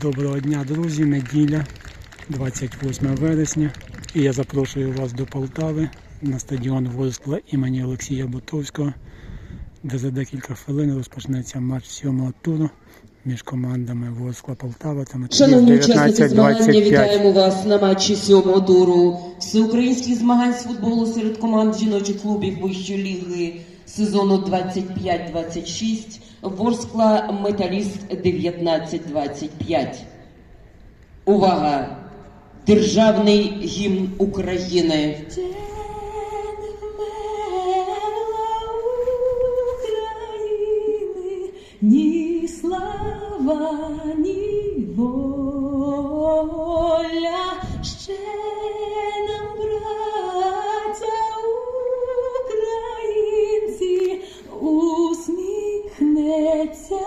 Доброго дня, друзі. Неділя, 28 вересня. І я запрошую вас до Полтави на стадіон Ворскла імені Олексія Бутовського, де за декілька хвилин розпочнеться матч сьомого туру між командами Ворскла Полтава та Металіст Шановні учасники змагання, вітаємо вас на матчі сьомого туру всеукраїнських змагань з футболу серед команд жіночих клубів вищої ліги сезону 25-26 Ворскла Металіст 19-25. Увага! Державний гімн України. України, ні слава, ні усміхнеться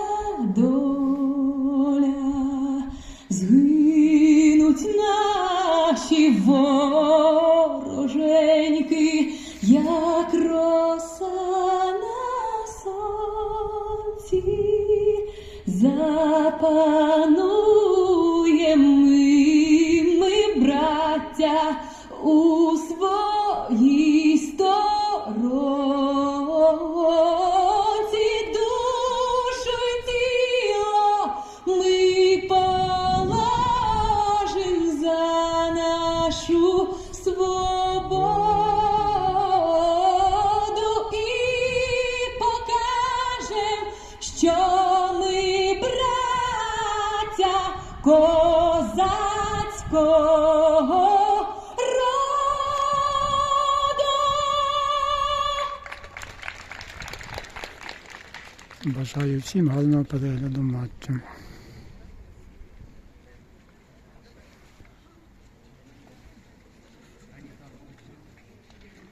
доля, згинуть наші вороженьки, як роса на сонці, запануєм ми, ми, браття, у своїй Нашу свободу і покажем, що ми браття козацького. Бажаю всім гарного перегляду матчу.